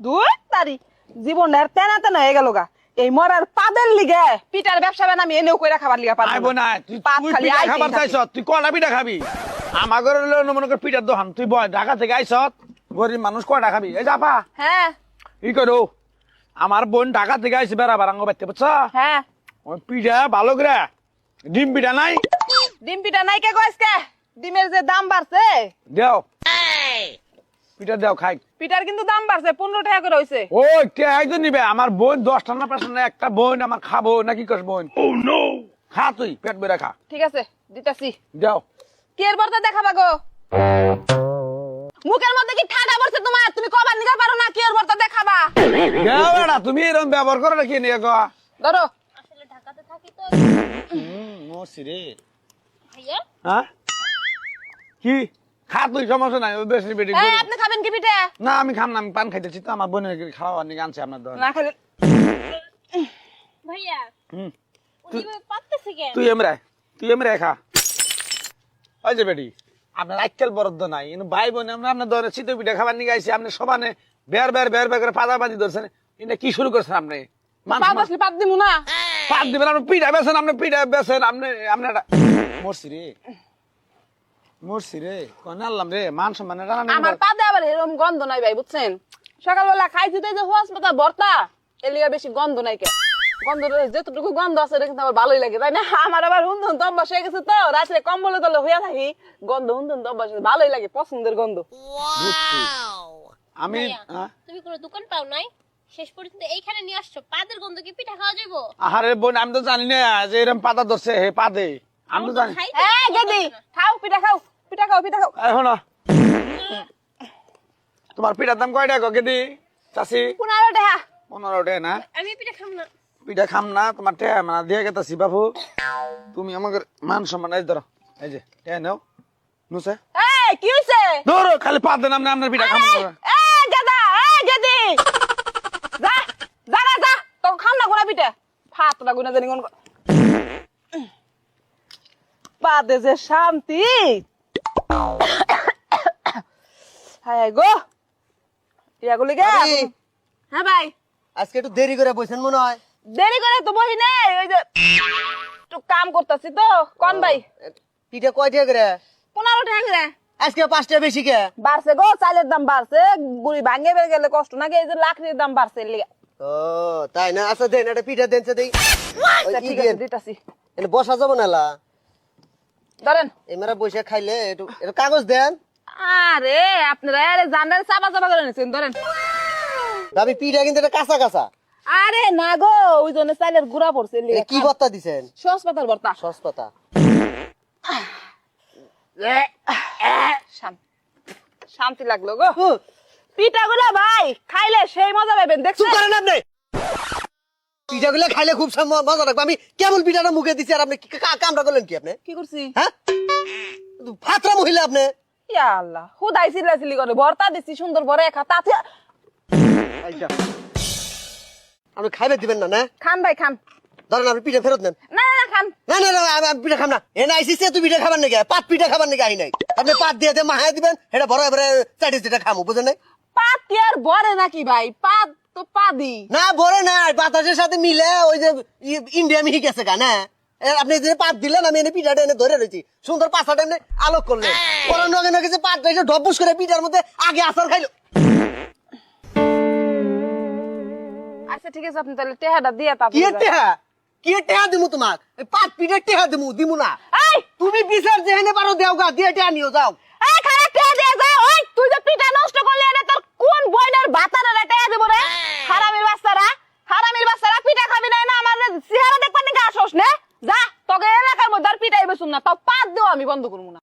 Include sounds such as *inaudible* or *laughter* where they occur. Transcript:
দুই তারি। জীবনের তেনা তেনা হয়ে গেল গা। এই মরার পাদের লিগে পিটার ব্যবসা বান আমি এনেও কইরা খাবার লিগা পারব আইব না তুই পাত খালি পিঠা খাবার চাইছ তুই কয়টা পিঠা খাবি? আমার ঘরে হলো মনে কর পিঠার দোকান তুই বয় ঢাকা থেকে আইস গরিব মানুষ কয়টা খাবি? এই হ্যাঁ। ই করো? আমার বোন ঢাকা থেকে আইসি বেড়া বারাঙ্গ বাইতে বুঝছ? হ্যাঁ। ওই পিঠা ভালো করে ডিম পিঠা নাই? ডিম পিঠা নাই কে কইস কে ডিমের যে দাম বাড়ছে? দেও। পিঠা দেও খাই। পিঠার কিন্তু দাম বাড়ছে পনেরো টাকা করে হইছে। ওই কে একজন নিবে? আমার বোন দশটা না পাঁচটা না একটা বোন আমার খাব নাকি কস বোন? ও নো খা তুই পেট বেড়ে খা। ঠিক আছে দিতাছি। যাও কি এর বর্তা দেখাবা গো? মুখের মধ্যে কি ঠাডা পড়ছে তোমার? তুমি কবার নিতে পারো না কি এর বর্তা দেখাবা? যাও বেড়া তুমি এরকম ব্যবহার করো নাকি নিয়ে গো? ধরো। আসলে ঢাকাতে থাকি তো। মসি রে ভাইয়া হ্যাঁ? কি? খা তুই সমস্যা নাই বেশি বেটি এই আপনি খাবেন কি পিঠা? না আমি খাম না আমি পান খাইতেছি তো আমার বোনের নিয়ে আনছে আপনার দোকানে। না খালি ভাইয়া হুম। উনি পারতেছে কেন? তুই এমরে তুই এমরে খা। ওই যে বেটি আপনার আজকাল বরাদ্দ নাই কিন্তু ভাই বোন আমরা আপনার দরে শীত পিঠা খাবার নিয়ে আইছি আপনি সবানে বের বের বের বের করে পাদা বাজি ধরছেন। এটা কি শুরু করছেন আপনি? পাঁচ বসলে পাত দিমু না। পাত দিবেন আপনি পিঠা বেছেন আপনি পিঠা বেছেন আপনি আপনি মরছি রে। মরছি রে। কোন আনলাম রে মান সম্মানে আমার আবার এরকম গন্ধ নাই ভাই বুঝছেন? সকালবেলা খাইছি তো যে হোয়াস পাতা ভর্তা এর লিগে বেশি গন্ধ নাই কে। গন্ধ যেতটুকু গন্ধ আছে এটা কিন্তু আমার ভালোই লাগে তাই না? *laughs* আমার আবার হুন্দুন তো অভ্যাস হয়ে গেছে তো রাত্রে কম্বলে তলে হইয়া থাকি গন্ধ হুন্দুন তো অভ্যাস ভালোই লাগে পছন্দের গন্ধ। আমি হ্যাঁ? তুমি কোনো দোকান পাও নাই? শেষ পর্যন্ত এইখানে নিয়ে আসছো পাদের গন্ধ কি পিঠা খাওয়া যাব আহারে বোন আমি তো জানি না যে এরকম পাতা ধরছে হে পাদে। আমি তো জানি। এই গেদি খাও পিঠা খাও পিঠা খাও পিঠা খাও। এখন তোমার পিঠার দাম কয় টাকা কেদি চাষি পনেরো টাকা। পনেরো টাকা না? আমি পিঠা খাম না। পিঠা খাম না তোমার টেয়া মানে দিয়ে গেতাছি বাবু তুমি আমাকে মান সম্মান এই ধরো এই যে টেয়া নাও। নুসে। এই কি হইছে? ধরো খালি পাত দেন আপনি আপনার পিঠা খাম। এই গেদা এই গেদি। যা যা না যা তো খাম না কোনা পিঠা। ফাতটা গুনা জানি কোন যে শান্তি। হায় গো। হ্যাঁ ভাই। আজকে একটু দেরি করে বসেন মনে হয়। দেরি করে তো বহি নাই ওই যে একটু কাম করতেছি তো। কোন ভাই? পিঠা করে? পনেরো টাকা করে। আজকে পাঁচটা বেশি কে? বাড়ছে গো চালের দাম বাড়ছে বুড়ি ভাঙে বের গেলে কষ্ট নাকি? এই যে লাকড়ির দাম বাড়ছে ও তাই না? আচ্ছা দেন একটা পিঠা দেন দেই। আচ্ছা, ই ঠিক আছে দিতাছি। বসা যাব না লা ধরেন। এমারা বসে খাইলে একটু কাগজ দেন। আরে আপনারা আরে জানার চাপা চাপা করে নিছেন ধরেন। ভাবি পিঠা কিন্তু এটা কাঁচা কাঁচা। আরে না গো ওই জন্য চালের গুড়া পড়ছে কি ভর্তা দিছেন? সস পাতার ভর্তা। সস পাতা। শান- শান্তি লাগল গো। পিঠাগুলো ভাই খাইলে সেই মজা পাবেন দেখছেন? করেন আপনি। পিঠাগুলো খাইলে খুব মজা লাগবে। আমি কেমন পিঠাটা মুখে দিছি আর আপনি কামটা করলেন কি আপনি? কি করছি? হ্যাঁ? ফাতরা মহিলা আপনি। ইয়া আল্লাহ হুদাই চিল্লা করে ভর্তা দিছি সুন্দর ভরে খা তাতে আপনি খাইবে দিবেন না না? খান ভাই খান। ধরেন আপনি পিঠা ফেরত নেন। না না, না খান। না না না আমি পিঠা খাম না। এনে আইসি সে তুই পিঠা খাবার নাকি? পাত পিঠা খাবার নাকি আই নাই? আপনি পাত দিয়ে দিয়ে মাহায় দিবেন এটা বড় এবারে চাটি যেটা খামু বুঝেন নাই? পাত কি আর ভরে নাকি ভাই? পাত তো পাদি। না নাই বাতাসের সাথে মিলে ওই যে ইন্ডিয়া মিহি গেছে না? আপনি যে পাত দিলেন আমি এনে পিঠাটা এনে ধরে রয়েছি। সুন্দর পাঁচটা এনে আলোক করলেন পরে নগে নগে যে পাতটা এসে করে পিঠার মধ্যে আগে আসার খাইলো। আচ্ছা ঠিক আছে আপনি তাহলে টেহাটা দিয়ে কি টেহা? কি টেহা দিমু তোমাক এই পাত পিঠা টেহা দিমু দিমু না। এই! তুমি বিচার যেহেনে পারো দেও গা দিয়ে টেহা নিও যাও। এই খারাপ টেহা দিয়ে যা ওই তুই যে পিঠা নষ্ট করলি এটা তোর কোন বইনের বাতারে টেহা দিব রে হারামির বাচ্চারা হারামির বাচ্চারা পিঠা খাবি না না আমার চেহারা দেখবার নাকি আসোস না যা তোকে এলাকার মধ্যে আর পিঠাই বেসুন না তাও পাত দিও আমি বন্ধ করব না।